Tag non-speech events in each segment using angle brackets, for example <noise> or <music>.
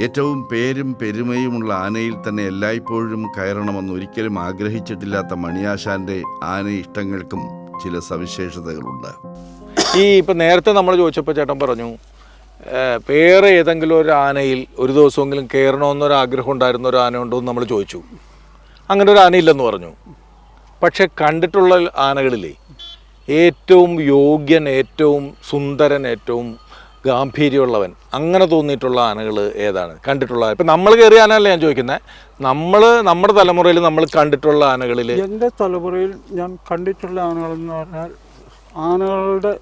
ഏറ്റവും പേരും പെരുമയുമുള്ള ആനയിൽ തന്നെ എല്ലായ്പ്പോഴും കയറണമെന്ന് ഒരിക്കലും ആഗ്രഹിച്ചിട്ടില്ലാത്ത മണിയാശാന്റെ ആന ഇഷ്ടങ്ങൾക്കും ചില സവിശേഷതകളുണ്ട്. ഈ ഇപ്പം നേരത്തെ നമ്മൾ ചോദിച്ചപ്പോൾ ചേട്ടൻ പറഞ്ഞു പേര് ഏതെങ്കിലും ഒരു ആനയിൽ ഒരു ദിവസമെങ്കിലും കയറണമെന്നൊരു ആഗ്രഹം ഉണ്ടായിരുന്ന ഒരു ആന ഉണ്ടോ എന്ന് നമ്മൾ ചോദിച്ചു. അങ്ങനെ ഒരു ആനയില്ലെന്ന് പറഞ്ഞു. പക്ഷെ കണ്ടിട്ടുള്ള ആനകളിലെ ഏറ്റവും യോഗ്യൻ ഏറ്റവും സുന്ദരൻ ഏറ്റവും ഗാംഭീര്യമുള്ളവൻ. അങ്ങനെ തോന്നിയിട്ടുള്ള ആനകൾ ഏതാണ്? കണ്ടിട്ടുള്ള ഇപ്പം നമ്മൾ കയറിയ ആനയല്ല ഞാൻ ചോദിക്കുന്നത് നമ്മൾ നമ്മുടെ തലമുറയിൽ നമ്മൾ കണ്ടിട്ടുള്ള ആനകളിൽ എന്റെ തലമുറയിൽ ഞാൻ കണ്ടിട്ടുള്ള ആനകൾ ആനകളെന്ന് പറഞ്ഞാൽ ആനകളുടെ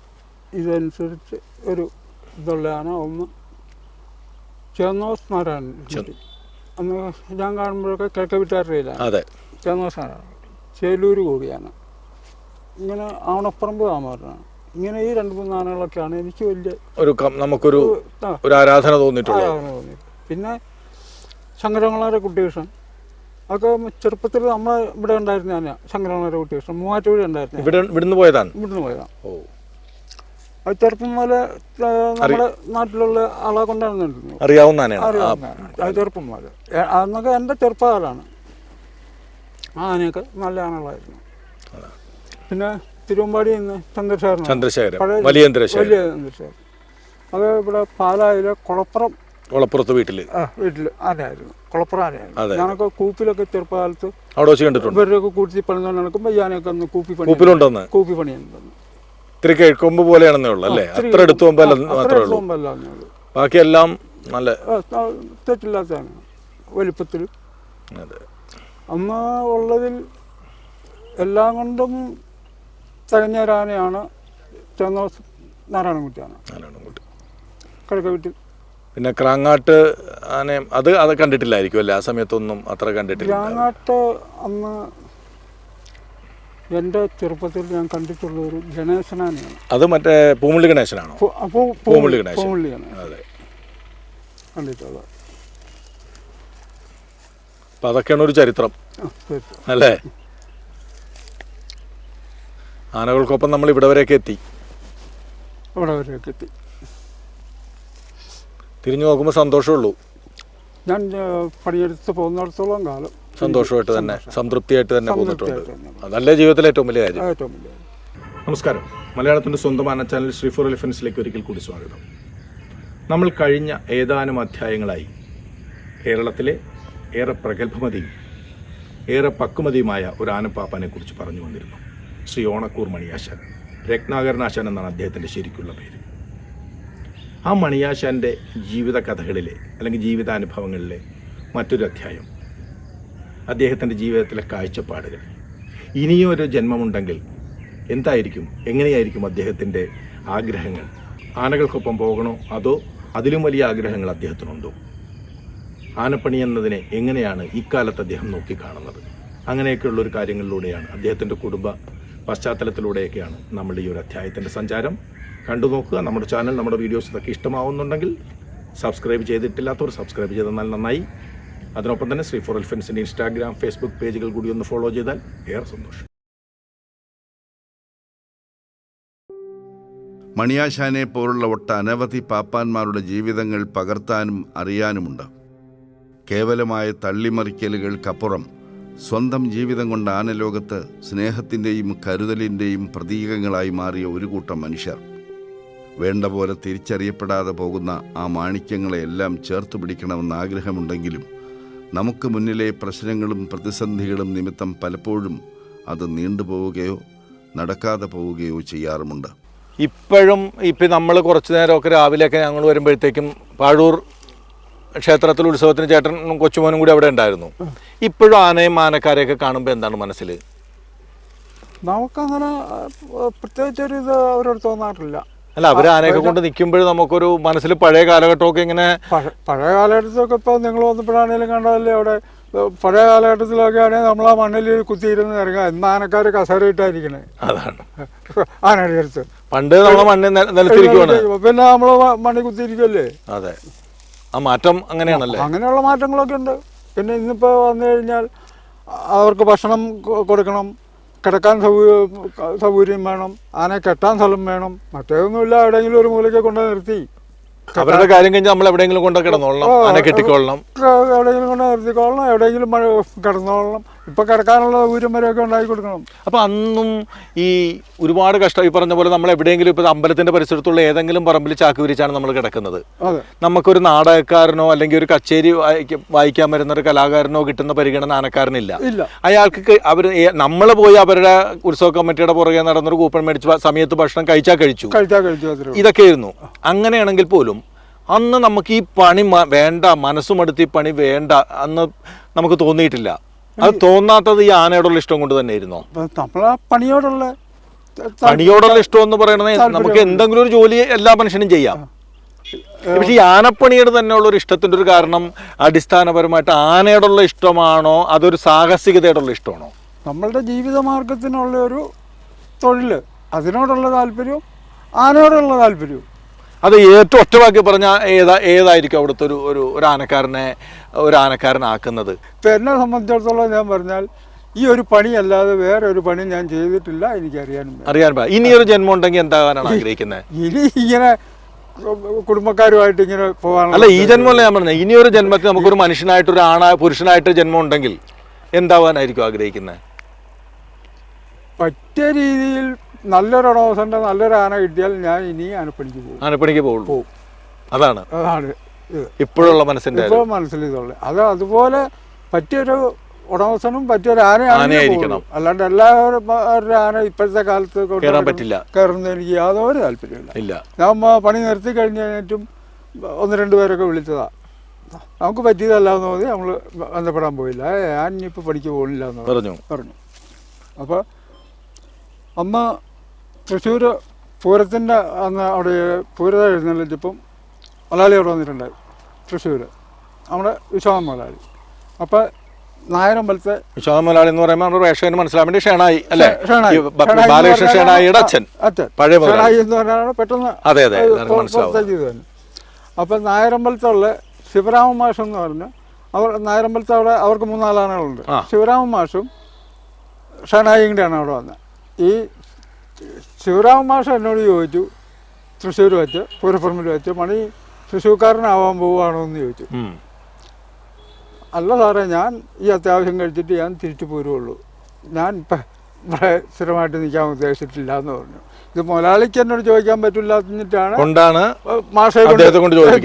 ഇതനുസരിച്ച് ഒരു ഇതുള്ള ആന ഒന്ന് ചേന്നോസ് നാരായണൻ. അന്ന് ഞാൻ കാണുമ്പോഴൊക്കെ കിഴക്ക് വിട്ടാറിയിലാണ് അതെ. ചേന്നോസ് നാരായണൻ ചേലൂർ കൂടിയാണ്. ഇങ്ങനെ ആവണപ്പറമ്പ് താമരനാണ് ഇങ്ങനെ ഈ രണ്ട് മൂന്ന് ആനകളൊക്കെയാണ് എനിക്ക് വലിയ ഒരു നമുക്കൊരു ഒരു ആരാധന തോന്നിയിട്ടുള്ളത് പിന്നെ ശങ്കരങ്ങളാരെ കുട്ടികൃഷ്ണൻ അതൊക്കെ ചെറുപ്പത്തിൽ നമ്മൾ ഇവിടെ ഉണ്ടായിരുന്ന ആന ശങ്കരങ്ങളാരെ കുട്ടികൃഷ്ണൻ മൂവാറ്റുപുഴ ഉണ്ടായിരുന്നു ഇവിടെ ഇവിടുന്ന് പോയതാണ്? ഇവിടുന്ന് പോയതാണ് ഓ. അത് ചെറുപ്പം മുതലേ നമ്മുടെ നാട്ടിലുള്ള ആളെ കൊണ്ടാണ് അറിയാവുന്ന അത് ചെറുപ്പം പോലെ അന്നൊക്കെ എന്റെ ചെറുപ്പകാലാണ് ആ ആനയൊക്കെ നല്ല ആനകളായിരുന്നു. പിന്നെ തിരുവമ്പാടി നിന്ന് ചന്ദ്രശേഖരൻ ചന്ദ്രശേഖരൻ വലിയ ചന്ദ്രശേഖരൻ. വലിയ ചന്ദ്രശേഖരൻ. അത് ഇവിടെ പാലായിലെ കുളപ്പുറം കുളപ്പുറത്ത് വീട്ടിൽ. ആ വീട്ടിൽ ആനയായിരുന്നു. കുളപ്പുറം ആനയായിരുന്നു. ഞാനൊക്കെ കൂപ്പിലൊക്കെ ചെറുപ്പകാലത്ത് അവിടെ വെച്ച് കണ്ടിട്ടുണ്ട്. ഇവരുടെയൊക്കെ കൂട്ടി പണിതുകൊണ്ട് നടക്കുമ്പോൾ ഞാനൊക്കെ ഒന്ന് കൂപ്പി പണി കൂപ്പിലുണ്ടെന്ന്? കൂപ്പി പണിയുണ്ടെന്ന് ഇത്തിരി കിഴക്കൊമ്പ് പോലെയാണെന്നേ ഉള്ളൂ അല്ലേ? അത്ര എടുത്തു മാത്രമേ ഉള്ളൂ. പോകുമ്പോൾ ബാക്കിയെല്ലാം നല്ല തെറ്റില്ലാത്തതാണ് വലിപ്പത്തിൽ അതെ. അന്ന് ഉള്ളതിൽ എല്ലാം കൊണ്ടും തികഞ്ഞ ഒരു ആനയാണ് ചെന്നോസ് നാരായണൻകുട്ടിയാണ്. നാരായണൻകുട്ടി. കിഴക്ക് വീട്ടിൽ പിന്നെ ക്രാങ്ങാട്ട് ആനയും അത് അത് കണ്ടിട്ടില്ലായിരിക്കും അല്ലേ? ആ സമയത്തൊന്നും അത്ര കണ്ടിട്ടില്ല. ക്രാങ്ങാട്ട് അന്ന് എന്റെ ചെറുപ്പത്തിൽ ഞാൻ കണ്ടിട്ടുള്ള ഒരു ഗണേശനാനയാണ്. അത് മറ്റേ പൂമുള്ളി ഗണേശനാണോ? അപ്പോൾ പൂമുള്ളി ഗണേശൻ. പൂമുള്ളിയാണ്. അതെ. കണ്ടിട്ടുള്ളത്. അപ്പം അതൊക്കെയാണ് ഒരു ചരിത്രം. അല്ലേ? ആനകൾക്കൊപ്പം നമ്മൾ ഇവിടെ വരെയൊക്കെ എത്തി. ഇവിടെ വരെയൊക്കെ എത്തി. തിരിഞ്ഞു നോക്കുമ്പോൾ സന്തോഷമുള്ളൂ. ഞാൻ പണിയെടുത്ത് പോകുന്നിടത്തോളം കാലം സന്തോഷമായിട്ട് തന്നെ സംതൃപ്തിയായിട്ട് തന്നെ പോന്നിട്ടുണ്ട്. അതല്ലേ ജീവിതത്തിലെ ഏറ്റവും വലിയ കാര്യം. ഏറ്റവും വലിയ നമസ്കാരം. മലയാളത്തിന്റെ സ്വന്തം ആന ചാനൽ ശ്രീ ഫോർ എലിഫൻസിലേക്ക് ഒരിക്കൽ കൂടി സ്വാഗതം. നമ്മൾ കഴിഞ്ഞ ഏതാനും അധ്യായങ്ങളായി കേരളത്തിലെ ഏറെ പ്രഗത്ഭമതിയും ഏറെ പക്വമതിയുമായ ഒരു ആനപ്പാപ്പാനെ കുറിച്ച് പറഞ്ഞു വന്നിരുന്നു ശ്രീ ഓണക്കൂർ മണിയാശാൻ രത്നാകരനാശാൻ എന്നാണ് അദ്ദേഹത്തിന്റെ ശരിക്കുള്ള പേര്. ആ മണിയാശാന്റെ ജീവിത കഥകളിലെ അല്ലെങ്കിൽ ജീവിതാനുഭവങ്ങളിലെ മറ്റൊരു അധ്യായം അദ്ദേഹത്തിന്റെ ജീവിതത്തിലെ കാഴ്ചപ്പാടുകൾ. ഇനിയും ഒരു ജന്മമുണ്ടെങ്കിൽ എന്തായിരിക്കും എങ്ങനെയായിരിക്കും അദ്ദേഹത്തിന്റെ ആഗ്രഹങ്ങൾ? ആനകൾക്കൊപ്പം പോകണോ അതോ അതിലും വലിയ ആഗ്രഹങ്ങൾ അദ്ദേഹത്തിനുണ്ടോ? ആനപ്പണി എന്നതിനെ എങ്ങനെയാണ് ഇക്കാലത്ത് അദ്ദേഹം നോക്കിക്കാണുന്നത്? അങ്ങനെയൊക്കെയുള്ള ഒരു കാര്യങ്ങളിലൂടെയാണ് അദ്ദേഹത്തിന്റെ കുടുംബ പശ്ചാത്തലത്തിലൂടെയൊക്കെയാണ് നമ്മൾ ഈ ഒരു അധ്യായത്തിന്റെ സഞ്ചാരം. കണ്ടു നോക്കുക നമ്മുടെ ചാനൽ നമ്മുടെ വീഡിയോസ് ഇതൊക്കെ ഇഷ്ടമാവുന്നുണ്ടെങ്കിൽ സബ്സ്ക്രൈബ് ചെയ്തിട്ടില്ലാത്തവർ സബ്സ്ക്രൈബ് ചെയ്തെന്നാൽ നന്നായി. അതിനൊപ്പം തന്നെ ശ്രീ ഫോർ എൽഫൻസിന്റെ ഇൻസ്റ്റാഗ്രാം ഫേസ്ബുക്ക് പേജുകൾ കൂടി ഒന്ന് ഫോളോ ചെയ്താൽ ഏറെ സന്തോഷം. മണിയാശാനെ പോലുള്ള ഒട്ടനവധി പാപ്പാന്മാരുടെ ജീവിതങ്ങൾ പകർത്താനും അറിയാനുമുണ്ട്. കേവലമായ തള്ളിമറിക്കലുകൾക്കപ്പുറം സ്വന്തം ജീവിതം കൊണ്ട് ആനലോകത്ത് സ്നേഹത്തിന്റെയും കരുതലിന്റെയും പ്രതീകങ്ങളായി മാറിയ ഒരു കൂട്ടം മനുഷ്യർ. വേണ്ട പോലെ തിരിച്ചറിയപ്പെടാതെ പോകുന്ന ആ മാണിക്യങ്ങളെയെല്ലാം ചേർത്ത് പിടിക്കണമെന്ന് ആഗ്രഹമുണ്ടെങ്കിലും നമുക്ക് മുന്നിലെ പ്രശ്നങ്ങളും പ്രതിസന്ധികളും നിമിത്തം പലപ്പോഴും അത് നീണ്ടുപോവുകയോ നടക്കാതെ പോവുകയോ ചെയ്യാറുമുണ്ട്. ഇപ്പോഴും ഇപ്പം നമ്മൾ കുറച്ച് നേരമൊക്കെ രാവിലെയൊക്കെ ഞങ്ങൾ വരുമ്പോഴത്തേക്കും പാഴൂർ ക്ഷേത്രത്തിൽ ഉത്സവത്തിന് ചേട്ടനും കൊച്ചുമോനും കൂടി അവിടെ ഉണ്ടായിരുന്നു. ഇപ്പോഴും ആനയും ആനക്കാരെയൊക്കെ കാണുമ്പോൾ എന്താണ് മനസ്സിൽ നമുക്കങ്ങനെ പ്രത്യേകിച്ച് ഒരു ഇത് അവരോട് തോന്നാറില്ല. അല്ല അവർ ആനയൊക്കെ കൊണ്ട് നിൽക്കുമ്പോൾ നമുക്കൊരു മനസ്സിൽ പഴയ കാലഘട്ടമൊക്കെ ഇങ്ങനെ പഴയ കാലഘട്ടത്തിലൊക്കെ ഇപ്പോൾ നിങ്ങൾ വന്നപ്പോഴാണെങ്കിലും കണ്ടതല്ലേ അവിടെ പഴയ കാലഘട്ടത്തിലൊക്കെ ആണെങ്കിൽ നമ്മൾ ആ മണ്ണിൽ കുത്തിയിരുന്ന് ഇറങ്ങുക. ഇന്ന് ആനക്കാർ കസേര ഇട്ടായിരിക്കണേ. അതാണ്. <laughs> ആനയുടെ അടുത്ത് പണ്ട് നമ്മൾ മണ്ണിൽ നിലത്തിരിക്കുവാണ്. പിന്നെ നമ്മൾ മണ്ണിൽ കുത്തിയിരിക്കുമല്ലേ അതെ. ആ മാറ്റം അങ്ങനെയാണല്ലേ? അങ്ങനെയുള്ള മാറ്റങ്ങളൊക്കെ ഉണ്ട്. പിന്നെ ഇന്നിപ്പോ വന്നു കഴിഞ്ഞാൽ അവർക്ക് ഭക്ഷണം കൊടുക്കണം. കിടക്കാൻ സൗകര്യം വേണം. ആനയെ കെട്ടാൻ സ്ഥലം വേണം. മറ്റേതൊന്നുമില്ല എവിടെയെങ്കിലും ഒരു മൂലയ്ക്ക് കൊണ്ട് നിർത്തി. അവരുടെ കാര്യം കഴിഞ്ഞാൽ നമ്മൾ എവിടെയെങ്കിലും കൊണ്ടു കിടന്നോളണം. ആന കെട്ടിക്കൊള്ളണം. എവിടെയെങ്കിലും കൊണ്ട് നിർത്തിക്കോളണം എവിടെയെങ്കിലും കിടന്നോളണം. ഇപ്പം കിടക്കാനുള്ള സൗകര്യം വരെയൊക്കെ ഉണ്ടാക്കി കൊടുക്കണം. അപ്പൊ അന്നും ഈ ഒരുപാട് കഷ്ടം ഈ പറഞ്ഞ പോലെ നമ്മൾ എവിടെയെങ്കിലും ഇപ്പൊ അമ്പലത്തിന്റെ പരിസരത്തുള്ള ഏതെങ്കിലും പറമ്പിൽ ചാക്ക് വിരിച്ചാണ് നമ്മൾ കിടക്കുന്നത്. നമുക്കൊരു നാടകക്കാരനോ അല്ലെങ്കിൽ ഒരു കച്ചേരി വായിക്കാൻ വരുന്ന ഒരു കലാകാരനോ കിട്ടുന്ന പരിഗണന ആനക്കാരനില്ല അയാൾക്ക് അവർ നമ്മൾ പോയി അവരുടെ ഉത്സവ കമ്മിറ്റിയുടെ പുറകെ നടന്നൊരു കൂപ്പൺ മേടിച്ച സമയത്ത് ഭക്ഷണം കഴിച്ചാൽ കഴിച്ചു. ഇതൊക്കെയായിരുന്നു. അങ്ങനെയാണെങ്കിൽ പോലും അന്ന് നമുക്ക് ഈ പണി വേണ്ട മനസ്സുമടുത്ത് ഈ പണി വേണ്ട അന്ന് നമുക്ക് തോന്നിയിട്ടില്ല. അത് തോന്നാത്തത് ഈ ആനയോടുള്ള ഇഷ്ടം കൊണ്ട് തന്നെയായിരുന്നോ? ഇരുന്നോ നമ്മളെ പണിയോടുള്ള പണിയോടുള്ള ഇഷ്ടം എന്ന് പറയുന്നത് നമുക്ക് എന്തെങ്കിലും ഒരു ജോലി എല്ലാ മനുഷ്യനും ചെയ്യാം. പക്ഷെ ഈ ആനപ്പണിയുടെ തന്നെയുള്ള ഒരു ഇഷ്ടത്തിന്റെ ഒരു കാരണം അടിസ്ഥാനപരമായിട്ട് ആനയോടുള്ള ഇഷ്ടമാണോ? അതൊരു സാഹസികതയോടുള്ള ഇഷ്ടമാണോ? നമ്മളുടെ ജീവിതമാർഗത്തിനുള്ള ഒരു തൊഴിൽ അതിനോടുള്ള താല്പര്യവും ആനയോടുള്ള താല്പര്യവും. അത് ഏറ്റവും ഒറ്റവാക്കി പറഞ്ഞാൽ ഏതാ ഏതായിരിക്കും അവിടുത്തെ ഒരു ഒരു ഒരു ആനക്കാരനെ ഒരു ആനക്കാരനാക്കുന്നത്? ഇപ്പം എന്നെ സംബന്ധിച്ചിടത്തോളം ഞാൻ പറഞ്ഞാൽ ഈ ഒരു പണി അല്ലാതെ വേറെ ഒരു പണി ഞാൻ ചെയ്തിട്ടില്ല എനിക്കറിയാനും വയ്യ. അറിയാൻ പാ ഇനി ഒരു ജന്മം ഉണ്ടെങ്കിൽ എന്താകാനാണ് ആഗ്രഹിക്കുന്നത്? ഇനി ഇങ്ങനെ കുടുംബക്കാരുമായിട്ട് ഇങ്ങനെ പോകാൻ അല്ല ഈ ജന്മമല്ല ഞാൻ പറഞ്ഞത്? ഇനി ഒരു ജന്മത്തിൽ നമുക്കൊരു മനുഷ്യനായിട്ട് ഒരു ആണ പുരുഷനായിട്ട് ജന്മം ഉണ്ടെങ്കിൽ എന്താവാനായിരിക്കും ആഗ്രഹിക്കുന്നത്? പറ്റിയ രീതിയിൽ നല്ലൊരു അടവസന്റെ നല്ലൊരു ആന കിട്ടിയാൽ ഞാൻ ഇനി ആനപ്പണിക്ക് പോകും. ആനപ്പണിക്ക് പോകുള്ളൂ. അതാണ്. അതാണ് ഇപ്പോഴുള്ള മനസ്സിന്റെ ഇപ്പോൾ മനസ്സിൽ ഇതുള്ളത് അത് അതുപോലെ പറ്റിയൊരു ഉടമസ്ഥനും പറ്റിയൊരു ആനയാണ് ആനയായിരിക്കണം. അല്ലാണ്ട് എല്ലാവരും ആന ഇപ്പോഴത്തെ കാലത്ത് കയറാൻ പറ്റില്ല. കയറുന്നത് എനിക്ക് യാതൊരു താല്പര്യമില്ല ഇല്ല. ഞാൻ പണി നിർത്തി കഴിഞ്ഞ കഴിഞ്ഞിട്ടും ഒന്ന് രണ്ട് പേരൊക്കെ വിളിച്ചതാ. നമുക്ക് പറ്റിയതല്ല എന്ന് മതി നമ്മൾ ബന്ധപ്പെടാൻ പോയില്ല. ഞാൻ ഇനിയിപ്പോൾ പണിക്ക് പോകുന്നില്ല എന്ന് പറഞ്ഞു. പറഞ്ഞു. അപ്പോൾ അന്ന് തൃശ്ശൂർ പൂരത്തിന്റെ അന്ന് അവിടെ പൂരത എഴുന്നള്ളിച്ചപ്പം മലയാളി അവിടെ വന്നിട്ടുണ്ടായി തൃശ്ശൂർ നമ്മുടെ വിശ്വാസം മലയാളി അപ്പോൾ നായരമ്പലത്തെ വിശ്വാസം മലയാളി എന്ന് പറയുമ്പോൾ നമ്മുടെ പ്രേക്ഷകന് മനസ്സിലാൻ വേണ്ടി ഷേണായി അല്ലേ? ഷേണായി. ഈ ബ- ഷേണായി എന്ന് ബാലകൃഷ്ണൻ ഷേണായിയുടെ അച്ഛൻ. അച്ഛൻ. പഴയ ഷേണായി എന്ന് പറഞ്ഞാൽ പെട്ടെന്ന് അതെ അതെ മനസ്സിലാവും. അപ്പം നായരമ്പലത്തുള്ള ശിവരാമ മാഷം എന്ന് പറഞ്ഞ് അവർ നായരമ്പലത്ത് അവിടെ അവർക്ക് മൂന്നാലാനകളുണ്ട്. ശിവരാമ മാഷും ഷണായിയും കൂടെയാണ് അവിടെ വന്നത് ഈ ശിവരാമ മാഷ് എന്നോട് ചോദിച്ചു തൃശ്ശൂർ വെച്ച് പൂരപ്പുറമിൽ വെച്ച് മണി തൃശ്ശൂർക്കാരനാവാൻ പോവുകയാണോ എന്ന് ചോദിച്ചു. അല്ല സാറേ ഞാൻ ഈ അത്യാവശ്യം കഴിച്ചിട്ട് ഞാൻ തിരിച്ചു പോരുള്ളൂ ഞാൻ ഇപ്പം ഇവിടെ സ്ഥിരമായിട്ട് നിൽക്കാൻ ഉദ്ദേശിച്ചിട്ടില്ല എന്ന് പറഞ്ഞു. ഇത് മുതലാളിക്ക് എന്നോട് ചോദിക്കാൻ പറ്റില്ല എന്നിട്ടാണ് കൊണ്ടാണ് മാഷെ കൊണ്ട്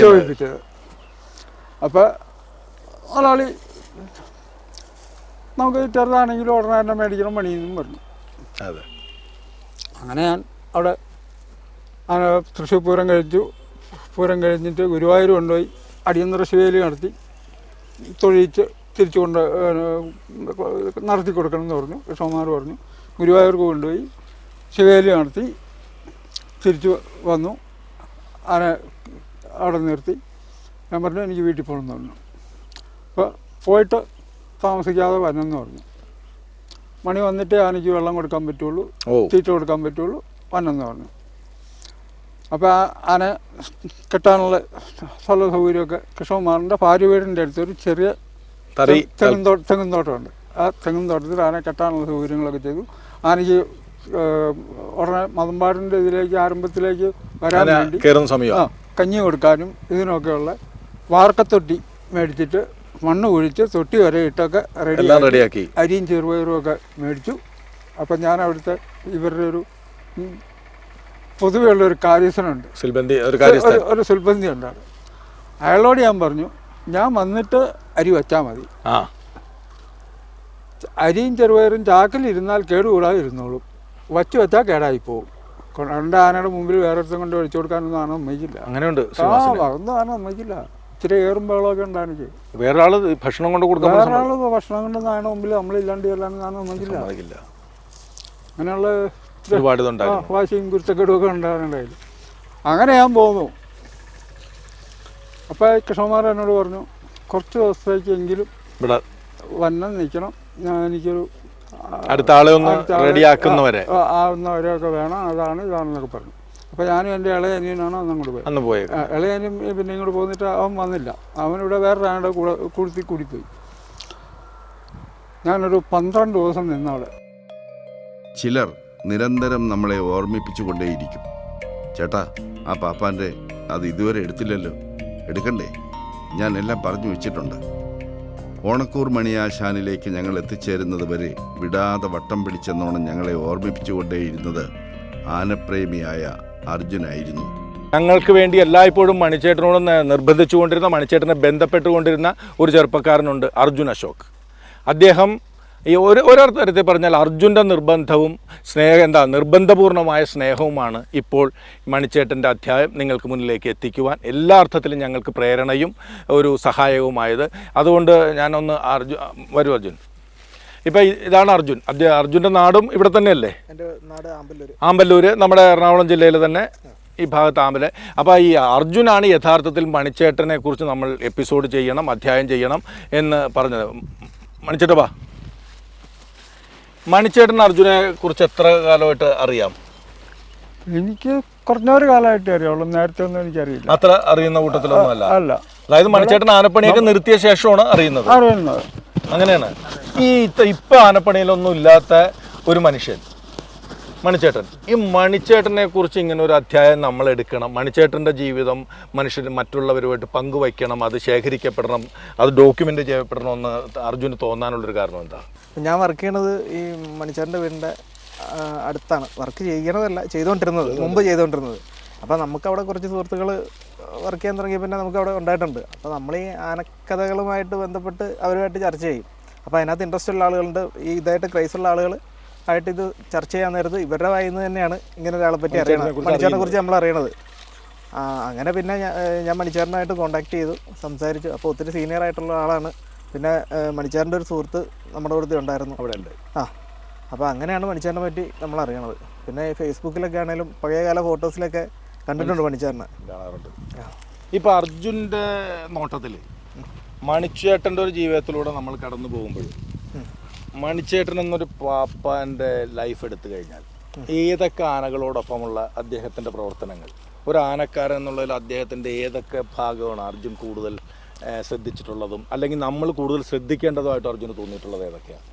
ചോദിപ്പിച്ചത്. അപ്പം മുതലാളി നമുക്ക് ചെറുതാണെങ്കിലും ഉടനെ തന്നെ മേടിക്കണം പണിയെന്നും പറഞ്ഞു. അതെ. അങ്ങനെ ഞാൻ അവിടെ അങ്ങനെ തൃശ്ശൂർ പൂരം കഴിച്ചു. പൂരം കഴിഞ്ഞിട്ട് ഗുരുവായൂർ കൊണ്ടുപോയി. അടിയന്തര ശിവേലി നടത്തി. തൊഴിച്ച് തിരിച്ചു കൊണ്ട് നടത്തി കൊടുക്കണം എന്ന് പറഞ്ഞു. കൃഷ്ണകുമാർ പറഞ്ഞു. ഗുരുവായൂർക്ക് കൊണ്ടുപോയി. ശിവേലി നടത്തി. തിരിച്ചു വന്നു. ആനെ അവിടെ നിർത്തി. ഞാൻ പറഞ്ഞു എനിക്ക് വീട്ടിൽ പോകണമെന്ന് പറഞ്ഞു. അപ്പോൾ പോയിട്ട് താമസിക്കാതെ എന്ന് പറഞ്ഞു. മണി വന്നിട്ടേ ആനയ്ക്ക് വെള്ളം കൊടുക്കാൻ പറ്റുള്ളൂ തീറ്റ കൊടുക്കാൻ പറ്റുള്ളൂ വന്നെന്ന് പറഞ്ഞു. അപ്പോൾ ആ ആന കെട്ടാനുള്ള സ്ഥല സൗകര്യമൊക്കെ കൃഷ്ണകുമാറിന്റെ ഭാര്യ വീടിന്റെ അടുത്തൊരു ചെറിയ തെങ്ങുംതോട്ട തെങ്ങും തോ തെങ്ങും തോട്ടമുണ്ട് ആ തെങ്ങുംതോട്ടത്തിൽ ആന കെട്ടാനുള്ള സൗകര്യങ്ങളൊക്കെ ചെയ്തു. ആനയ്ക്ക് ഉടനെ മതമ്പാടിന്റെ ഇതിലേക്ക് ആരംഭത്തിലേക്ക് വരാൻ വേണ്ടി കഞ്ഞി കൊടുക്കാനും ഇതിനൊക്കെയുള്ള വാർക്കത്തൊട്ടി മേടിച്ചിട്ട് മണ്ണ് കുഴിച്ച് തൊട്ടി വരെ ഇട്ടൊക്കെ റെഡി റെഡിയാക്കി അരിയും ചെറുപയറും ഒക്കെ മേടിച്ചു. അപ്പം ഞാൻ അവിടുത്തെ ഇവരുടെ ഒരു പൊതുവെയുള്ള ഒരു കാര്യസ്ഥനുണ്ട്. ഒരു സുൽബന്ധി ഉണ്ടാണ് അയാളോട് ഞാൻ പറഞ്ഞു ഞാൻ വന്നിട്ട് അരി വച്ചാൽ മതി. അരിയും ചെറുപയറും ചാക്കിൽ ഇരുന്നാൽ കേടുകൂടാതെ ഇരുന്നോളും. വച്ച് വെച്ചാൽ കേടായി പോകും രണ്ട് ആനയുടെ മുമ്പിൽ വേറെ കൊണ്ട് ഒഴിച്ചു കൊടുക്കാനൊന്നും ആന സമ്മതിക്കില്ല അങ്ങനെയുണ്ട് ആ. അതൊന്നും ആന സമ്മതിക്കില്ല ഇച്ചിരി ഏറും ബഹളമൊക്കെ ഉണ്ട് വേറെ ആൾ ഭക്ഷണം കൊണ്ട് കൊടുക്കാൻ വേറെ ആൾ ഭക്ഷണം കൊണ്ട് നാണ മുമ്പിൽ നമ്മളില്ലാണ്ട് സമ്മതിക്കില്ല. സമ്മതിക്കില്ല. അങ്ങനെയുള്ള ഒരുപാട് ആ, വാശിയും കുരുത്തക്കേടുമൊക്കെ ഉണ്ടാകാനുണ്ടായി അങ്ങനെ ഞാൻ പോന്നു. അപ്പോൾ കൃഷ്ണകുമാർ എന്നോട് പറഞ്ഞു കുറച്ച് ദിവസത്തേക്കെങ്കിലും ഇവിടെ വന്നം നിൽക്കണം. ഞാൻ എനിക്കൊരു അടുത്ത ആളെ ഒന്ന് റെഡിയാക്കുന്നവരെ ആവുന്നവരെയൊക്കെ വേണം. അതാണ് ഇതാണെന്നൊക്കെ പറഞ്ഞു. അപ്പോൾ ഞാനും എന്റെ ഇളയ അനിയനാണ് അന്ന് അങ്ങോട്ട് പോയത്. അന്ന് പോയത്. ഇളയനും പിന്നെ ഇങ്ങോട്ട് പോന്നിട്ട് അവൻ വന്നില്ല. അവനിവിടെ വേറെ ആളുടെ കൂടെ കൂടി കൂടിപ്പോയി. ഞാനൊരു പന്ത്രണ്ട് ദിവസം നിന്നവിടെ. ചിലർ നിരന്തരം നമ്മളെ ഓർമ്മിപ്പിച്ചുകൊണ്ടേയിരിക്കും. ചേട്ടാ ആ പാപ്പാന്റെ അത് ഇതുവരെ എടുത്തില്ലല്ലോ. എടുക്കണ്ടേ? ഞാൻ എല്ലാം പറഞ്ഞു വെച്ചിട്ടുണ്ട്. ഓണക്കൂർ മണിയാശാനിലേക്ക് ഞങ്ങൾ എത്തിച്ചേരുന്നത് വരെ വിടാതെ വട്ടം പിടിച്ചെന്നോണം ഞങ്ങളെ ഓർമ്മിപ്പിച്ചുകൊണ്ടേയിരുന്നത് ആനപ്രേമിയായ അർജുനായിരുന്നു. ഞങ്ങൾക്ക് വേണ്ടി എല്ലായ്പ്പോഴും മണിച്ചേട്ടനോട് നിർബന്ധിച്ചുകൊണ്ടിരുന്ന മണിച്ചേട്ടനെ ബന്ധപ്പെട്ടുകൊണ്ടിരുന്ന ഒരു ചെറുപ്പക്കാരനുണ്ട് അർജുൻ അശോക്. അദ്ദേഹം ഈ ഒരു ഒരർത്ഥത്തിൽ പറഞ്ഞാൽ അർജുന്റെ നിർബന്ധവും സ്നേഹം എന്താ നിർബന്ധപൂർണമായ സ്നേഹവുമാണ് ഇപ്പോൾ മണിച്ചേട്ടന്റെ അധ്യായം നിങ്ങൾക്ക് മുന്നിലേക്ക് എത്തിക്കുവാൻ എല്ലാ അർത്ഥത്തിലും ഞങ്ങൾക്ക് പ്രേരണയും ഒരു സഹായവുമായത്. അതുകൊണ്ട് ഞാനൊന്ന് അർജു വരൂ അർജുൻ. ഇപ്പം ഇതാണ് അർജുൻ. അർജുന്റെ അർജുന്റെ നാടും ഇവിടെ തന്നെയല്ലേ? ആമ്പല്ലൂർ ആമ്പല്ലൂർ നമ്മുടെ എറണാകുളം ജില്ലയിൽ തന്നെ ഈ ഭാഗത്ത് ആമ്പല. അപ്പോൾ ഈ അർജുനാണ് യഥാർത്ഥത്തിൽ മണിച്ചേട്ടനെ കുറിച്ച് നമ്മൾ എപ്പിസോഡ് ചെയ്യണം അധ്യായം ചെയ്യണം എന്ന് പറഞ്ഞത്. മണിച്ചേട്ടാ വാ. മണിച്ചേട്ടൻ അർജുനെ കുറിച്ച് എത്ര കാലമായിട്ട് അറിയാം? എനിക്ക് കുറഞ്ഞൊരു കാലമായിട്ട് അറിയുള്ളൂ. നേരത്തെ ഒന്നും എനിക്കറിയില്ല. അത്ര അറിയുന്ന കൂട്ടത്തിലൊന്നുമല്ല. അല്ല. അതായത് മണിച്ചേട്ടൻ ആനപ്പണിയൊക്കെ നിർത്തിയ ശേഷമാണ് അറിയുന്നത്. അറിയുന്നത്. അങ്ങനെയാണ്. ഈ ഇപ്പൊ ആനപ്പണിയിലൊന്നും ഇല്ലാത്ത ഒരു മനുഷ്യൻ മണിച്ചേട്ടൻ. ഈ മണിച്ചേട്ടനെ കുറിച്ച് ഇങ്ങനെ ഒരു അധ്യായം നമ്മൾ എടുക്കണം. മണിച്ചേട്ടന്റെ ജീവിതം മനുഷ്യർ മറ്റുള്ളവരുമായിട്ട് പങ്കുവയ്ക്കണം അത് ശേഖരിക്കപ്പെടണം അത് ഡോക്യുമെന്റ് ഡോക്യുമെന്റ് ചെയ്യപ്പെടണമെന്ന് അർജുന് തോന്നാനുള്ളൊരു കാരണം എന്താ? ഞാൻ വർക്ക് ചെയ്യണത് ഈ മണിച്ചേട്ടന്റെ വീടിന്റെ അടുത്താണ്. വർക്ക് ചെയ്യണതല്ല ചെയ്തുകൊണ്ടിരുന്നത് മുമ്പ് ചെയ്തുകൊണ്ടിരുന്നത് അപ്പോൾ നമുക്ക് അവിടെ കുറച്ച് സുഹൃത്തുക്കൾ വർക്ക് ചെയ്യാൻ തുടങ്ങിയ പിന്നെ നമുക്ക് അവിടെ ഉണ്ടായിട്ടുണ്ട്. അപ്പോൾ നമ്മൾ ഈ ആനക്കഥകളുമായിട്ട് ബന്ധപ്പെട്ട് അവരുമായിട്ട് ചർച്ച ചെയ്യും. അപ്പോൾ അതിനകത്ത് ഇൻട്രസ്റ്റ് ഉള്ള ആളുകളുണ്ട്. ഈ ഇതായിട്ട് ക്രൈസ് ഉള്ള ആളുകൾ ആയിട്ട് ഇത് ചർച്ച ചെയ്യാൻ നേരത്ത് ഇവരുടെ വായിൽ നിന്ന് തന്നെയാണ് ഇങ്ങനെ ഒരാളെ പറ്റി അറിയണത്. മണിച്ചാറിനെ കുറിച്ച് നമ്മൾ അറിയണത്. ആ, അങ്ങനെ പിന്നെ ഞാൻ മണിച്ചാറിനായിട്ട് കോണ്ടാക്ട് ചെയ്തു സംസാരിച്ചു. അപ്പോൾ ഒത്തിരി സീനിയർ ആയിട്ടുള്ള ആളാണ്. പിന്നെ മണിച്ചാറിന്റെ ഒരു സുഹൃത്ത് നമ്മുടെ കൂടെ ഉണ്ടായിരുന്നു. അവിടെ ഉണ്ട്. ആ അപ്പോൾ അങ്ങനെയാണ് മണിച്ചാറിനെ പറ്റി നമ്മൾ അറിയണത്. പിന്നെ ഫേസ്ബുക്കിലൊക്കെ ആണെങ്കിലും പഴയകാല ഫോട്ടോസിലൊക്കെ കണ്ടിട്ടുണ്ട് മണിച്ചേട്ടനെ കാണാറുണ്ട്. ഇപ്പൊ അർജുന്റെ നോട്ടത്തിൽ മണിച്ചേട്ടന്റെ ഒരു ജീവിതത്തിലൂടെ നമ്മൾ കടന്നു പോകുമ്പോൾ മണിച്ചേട്ടൻ എന്നൊരു പാപ്പാന്റെ ലൈഫ് എടുത്തു കഴിഞ്ഞാൽ ഏതൊക്കെ ആനകളോടൊപ്പമുള്ള അദ്ദേഹത്തിന്റെ പ്രവർത്തനങ്ങൾ? ഒരു ആനക്കാരൻ എന്നുള്ളതിൽ അദ്ദേഹത്തിന്റെ ഏതൊക്കെ ഭാഗമാണ് അർജുൻ കൂടുതൽ ശ്രദ്ധിച്ചിട്ടുള്ളതും? അല്ലെങ്കിൽ നമ്മൾ കൂടുതൽ ശ്രദ്ധിക്കേണ്ടതുമായിട്ട് അർജുന് തോന്നിയിട്ടുള്ളത് ഏതൊക്കെയാണ്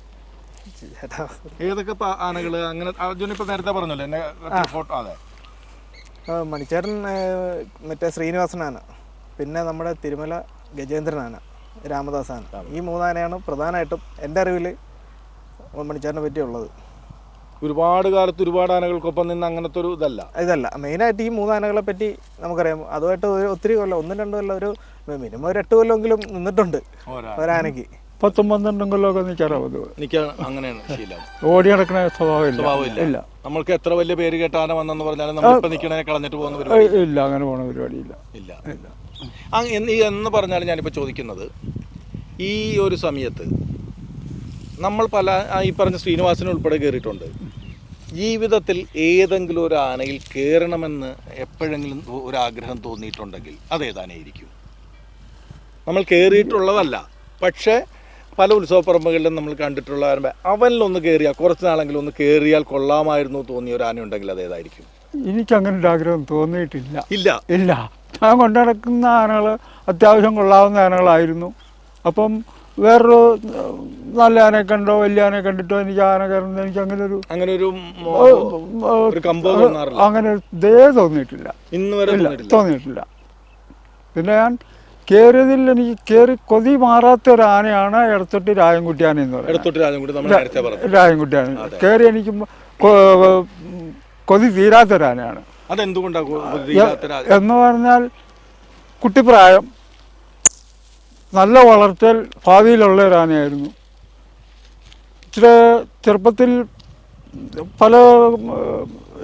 ഏതൊക്കെ ആനകൾ അങ്ങനെ അർജുൻ ഇപ്പൊ നേരത്തെ പറഞ്ഞല്ലോ എന്നെ ഫോട്ടോ അതെ. ഏഹ്, മറ്റേ ശ്രീനിവാസനാണ്. പിന്നെ നമ്മുടെ തിരുമല ഗജേന്ദ്രനാണ് രാമദാസാണ്. ഈ മൂന്നാനയാണ് പ്രധാനമായിട്ടും എന്റെ അറിവിൽ മണിച്ചേരനെ പറ്റിയുള്ളത്. ഒരുപാട് കാലത്ത് ഒരുപാട് ആനകൾക്കൊപ്പം നിന്ന് അങ്ങനത്തെ ഒരു ഇതല്ല. ഇതല്ല. മെയിനായിട്ട് ഈ മൂന്നാനകളെ പറ്റി നമുക്കറിയാം. അതുമായിട്ട് ഒരു ഒത്തിരി കൊല്ലം ഒന്നും രണ്ടും കൊല്ലം ഒരു മിനിമം ഒരു എട്ട് കൊല്ലമെങ്കിലും നിന്നിട്ടുണ്ട് ഒരാനയ്ക്ക്. പത്തും പന്ത്രണ്ടും കൊല്ലമൊക്കെ നിൽക്കാറാവും അങ്ങനെയാണ് ശീലം. ഓടി നടക്കണ സ്വഭാവമില്ല. സ്വഭാവമില്ല. ഇല്ല. നമ്മൾക്ക് എത്ര വലിയ പേര് കേട്ട ആന വന്നെന്ന് പറഞ്ഞാലും നമ്മളിപ്പോ നിക്കണേ കളഞ്ഞിട്ട് പോകുന്ന പരിപാടി ഇല്ല. അങ്ങനെ പോണ പരിപാടി ഇല്ല. ഇല്ല. എന്ന് എന്ന് പറഞ്ഞാലും ഞാനിപ്പോൾ ചോദിക്കുന്നത് ഈ ഒരു സമയത്ത് നമ്മൾ പല ഈ പറഞ്ഞ ശ്രീനിവാസന് ഉൾപ്പെടെ കയറിയിട്ടുണ്ട് ജീവിതത്തിൽ ഏതെങ്കിലും ഒരു ആനയിൽ കയറണമെന്ന് എപ്പോഴെങ്കിലും ഒരു ആഗ്രഹം തോന്നിയിട്ടുണ്ടെങ്കിൽ അതേതാനായിരിക്കും? നമ്മൾ കയറിയിട്ടുള്ളതല്ല പക്ഷേ പല ഉത്സവപ്പറമ്പുകളിലും നമ്മൾ കണ്ടിട്ടുള്ള ആന അവനിലൊന്ന് കയറിയാൽ കുറച്ച് നാളെങ്കിലും ഒന്ന് കയറിയാൽ കൊള്ളാമായിരുന്നു തോന്നിയ ഒരു ആന ഉണ്ടെങ്കിൽ അതേതായിരിക്കും എനിക്ക് അങ്ങനെ ഒരു ആഗ്രഹം തോന്നിയിട്ടില്ല. ഇല്ല. ഇല്ല. ഞാൻ കൊണ്ടുനടക്കുന്ന ആനകൾ അത്യാവശ്യം കൊള്ളാവുന്ന ആനകളായിരുന്നു. അപ്പം വേറൊരു നല്ല ആനയെ കണ്ടോ വലിയ ആനയെ കണ്ടിട്ടോ എനിക്ക് ആന കയറുന്നത് എനിക്ക് അങ്ങനെ ഒരു അങ്ങനെ ഒരു അങ്ങനെ ദേ തോന്നിയിട്ടില്ല. ഇന്ന് വരെ തോന്നിയിട്ടില്ല. പിന്നെ ഞാൻ കയറിയതിൽ എനിക്ക് കയറി കൊതി മാറാത്ത ഒരു ആനയാണ് ഇടത്തൊട്ടി രാജൻകുട്ടി ആന എന്ന് പറയുന്നത് രാജൻകുട്ടി ആന കയറി എനിക്ക് കൊതി തീരാത്തൊരാനയാണ് എന്ന് പറഞ്ഞാൽ കുട്ടിപ്രായം. നല്ല വളർത്തൽ ഭാവിയിലുള്ള ഒരു ആനയായിരുന്നു ഇച്ചിരി ചെറുപ്പത്തിൽ പല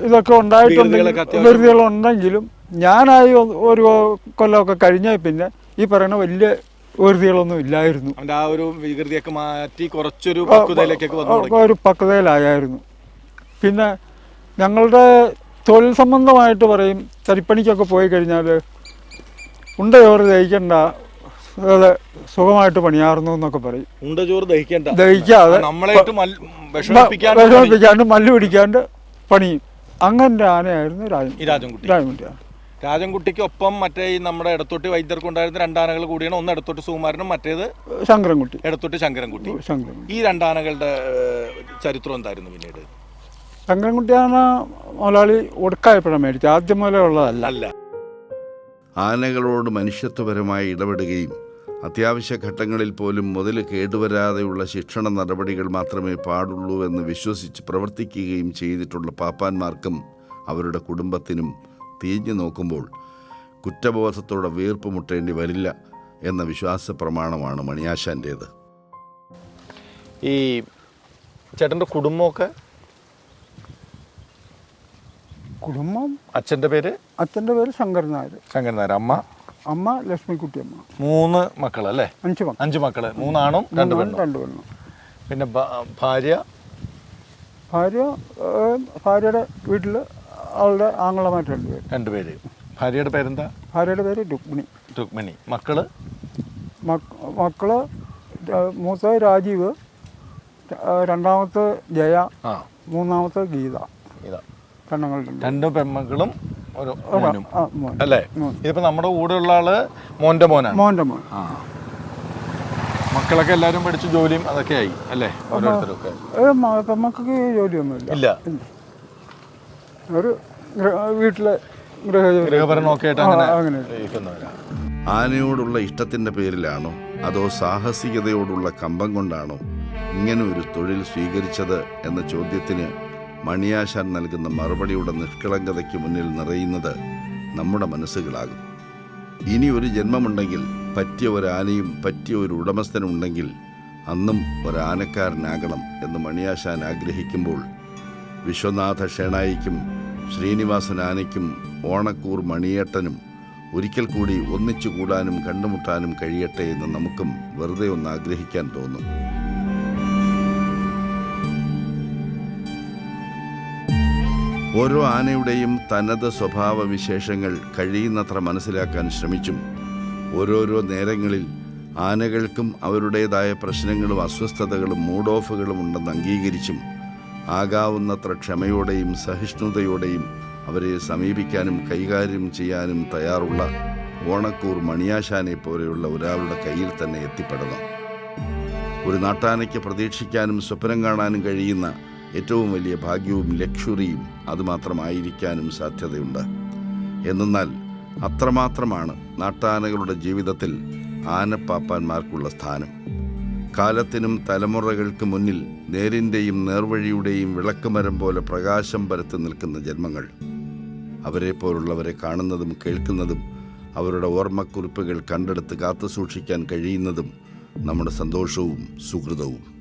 ഇതൊക്കെ ഉണ്ടായിട്ടുണ്ടെങ്കിൽ ഉണ്ടെങ്കിലും വെറുതികളുണ്ടെങ്കിലും ഞാനായി ഒരു കൊല്ലമൊക്കെ കഴിഞ്ഞ പിന്നെ ഈ പറയുന്ന വലിയ വേർതികളൊന്നും ഇല്ലായിരുന്നു. ആ ഒരു വികൃതിയൊക്കെ മാറ്റി കുറച്ചൊരു പക്വതയിലേക്കൊക്കെ വന്നു തുടങ്ങി. ഒരു പക്വതയിലായിരുന്നു. പിന്നെ ഞങ്ങളുടെ തൊഴിൽ സംബന്ധമായിട്ട് പറയും തരിപ്പണിക്കൊക്കെ പോയി കഴിഞ്ഞാൽ ഉണ്ട ചോറ് ദഹിക്കണ്ട അതെ സുഖമായിട്ട് പണിയാറുന്നു എന്നൊക്കെ പറയും. ഉണ്ട ചോറ് ദഹിക്കണ്ട. ദഹിക്കാതെ വിഷമിപ്പിക്കാണ്ട് മല്ല് പിടിക്കാണ്ട് പണിയും. അങ്ങനത്തെ ആനയായിരുന്നു രാജൻകുട്ടി. രാജൻകുട്ടിയാണ് രാജൻകുട്ടിക്ക് ഒപ്പം മറ്റേ ഈ നമ്മുടെ ഇടത്തൊട്ടി വൈദ്യർക്ക് ഉണ്ടായിരുന്ന രണ്ടാനകൾ കൂടിയാണ്. ഒന്ന് ഇടത്തോട്ട് സുകുമാരനും മറ്റേത് ശങ്കരൻകുട്ടി. ഇടത്തോട്ട് ശങ്കരൻകുട്ടി. ഈ രണ്ടാനകളുടെ ചരിത്രം എന്തായിരുന്നു പിന്നീട്? ശങ്കരൻകുട്ടിയാണ് മുതലാളി ഒടുക്കായപ്പോഴാണ് മേടിച്ചത്. ആദ്യം മുതലേ ഉള്ളതല്ല. അല്ല. ആനകളോട് മനുഷ്യത്വപരമായി ഇടപെടുകയും അത്യാവശ്യ ഘട്ടങ്ങളിൽ പോലും മുതൽ കേടുവരാതെയുള്ള ശിക്ഷണ നടപടികൾ മാത്രമേ പാടുള്ളൂ എന്ന് വിശ്വസിച്ച് പ്രവർത്തിക്കുകയും ചെയ്തിട്ടുള്ള പാപ്പാന്മാർക്കും അവരുടെ കുടുംബത്തിനും തിരിഞ്ഞു നോക്കുമ്പോൾ കുറ്റബോധത്തോടെ വീർപ്പ് മുട്ടേണ്ടി വരില്ല എന്ന വിശ്വാസ പ്രമാണമാണ് മണിയാശാന്റേത്. ഈ ചേട്ടന്റെ കുടുംബമൊക്കെ? കുടുംബം? അച്ഛന്റെ പേര്? അച്ഛന്റെ പേര് ശങ്കരൻ നായർ ശങ്കരൻ നായർ അമ്മ അമ്മ. ലക്ഷ്മിക്കുട്ടിയമ്മ മൂന്ന് മക്കളല്ലേ? അഞ്ച് മക്കൾ. അഞ്ച് മക്കൾ മൂന്നാണോ രണ്ട് പെണ്ണും. രണ്ട് പെണ്ണും പിന്നെ ഭാര്യ? ഭാര്യ ഭാര്യയുടെ വീട്ടിൽ അവളുടെ ആങ്ങളമായിട്ട് രണ്ടുപേര്. രണ്ടുപേര്. രണ്ട് പേര് ഭാര്യയുടെ പേരെന്താ? ഭാര്യയുടെ പേര് രുക്മിണി. രുക്മിണി. മക്കൾ? മക്ക മക്കൾ മൂത്ത രാജീവ് രണ്ടാമത്തെ ജയ മൂന്നാമത്തെ ഗീത. ഗീത. രണ്ട് പെൺമക്കളും ഒരു മോനും. അല്ലേ. ഇതിപ്പോ നമ്മുടെ ഉള്ള ആൾ മോന്റെ മോനാണ്. മോന്റെ മോൻ. മക്കളൊക്കെ എല്ലാരും പഠിച്ച് ജോലിയും അതൊക്കെ ആയി അല്ലേ? ഓരോരുത്തരൊക്കെ. ഏ, ജോലിയൊന്നും ഇല്ല. ഒരു വീട്ടിലെ ആനയോടുള്ള ഇഷ്ടത്തിന്റെ പേരിലാണോ അതോ സാഹസികതയോടുള്ള കമ്പം കൊണ്ടാണോ ഇങ്ങനെ ഒരു തൊഴിൽ സ്വീകരിച്ചത് എന്ന ചോദ്യത്തിന് മണിയാശാൻ നൽകുന്ന മറുപടിയുടെ നിഷ്കളങ്കതയ്ക്ക് മുന്നിൽ നിറയുന്നത് നമ്മുടെ മനസ്സുകളാകും. ഇനി ഒരു ജന്മമുണ്ടെങ്കിൽ പറ്റിയ ഒരാനയും ആനയും പറ്റിയ ഒരു ഉടമസ്ഥനും ഉണ്ടെങ്കിൽ അന്നും ഒരാനക്കാരനാകണം എന്ന് മണിയാശാൻ ആഗ്രഹിക്കുമ്പോൾ വിശ്വനാഥ ഷേണായിക്കും ശ്രീനിവാസൻ ആനയ്ക്കും ഓണക്കൂർ മണിയേട്ടനും ഒരിക്കൽ കൂടി ഒന്നിച്ചു കൂടാനും കണ്ടുമുട്ടാനും കഴിയട്ടെ എന്ന് നമുക്കും വെറുതെ ഒന്ന് ആഗ്രഹിക്കാൻ തോന്നും. ഓരോ ആനയുടെയും തനത് സ്വഭാവ വിശേഷങ്ങൾ കഴിയുന്നത്ര മനസ്സിലാക്കാൻ ശ്രമിച്ചും ഓരോരോ നേരങ്ങളിൽ ആനകൾക്കും അവരുടേതായ പ്രശ്നങ്ങളും അസ്വസ്ഥതകളും മൂഡ് ഓഫുകളും ഉണ്ടെന്ന് അംഗീകരിച്ചും ആകാവുന്നത്ര ക്ഷമയോടെയും സഹിഷ്ണുതയോടെയും അവരെ സമീപിക്കാനും കൈകാര്യം ചെയ്യാനും തയ്യാറുള്ള ഓണക്കൂർ മണിയാശാനെ പോലെയുള്ള ഒരാളുടെ കയ്യിൽ തന്നെ എത്തിപ്പെടണം. ഒരു നാട്ടാനയ്ക്ക് പ്രതീക്ഷിക്കാനും സ്വപ്നം കാണാനും കഴിയുന്ന ഏറ്റവും വലിയ ഭാഗ്യവും ലക്ഷറിയും അതുമാത്രമായിരിക്കാനും സാധ്യതയുണ്ട്. എന്നാൽ അത്രമാത്രമാണ് നാട്ടാനകളുടെ ജീവിതത്തിൽ ആനപ്പാപ്പാന്മാർക്കുള്ള സ്ഥാനം. കാലത്തിനും തലമുറകൾക്ക് മുന്നിൽ നേരിന്റെയും നേർവഴിയുടെയും വിളക്കുമരം പോലെ പ്രകാശം പരത്തി നിൽക്കുന്ന ജന്മങ്ങൾ. അവരെ പോലുള്ളവരെ കാണുന്നതും കേൾക്കുന്നതും അവരുടെ ഓർമ്മക്കുറിപ്പുകൾ കണ്ടെടുത്ത് കാത്തുസൂക്ഷിക്കാൻ കഴിയുന്നതും നമ്മുടെ സന്തോഷവും സുഹൃതവും.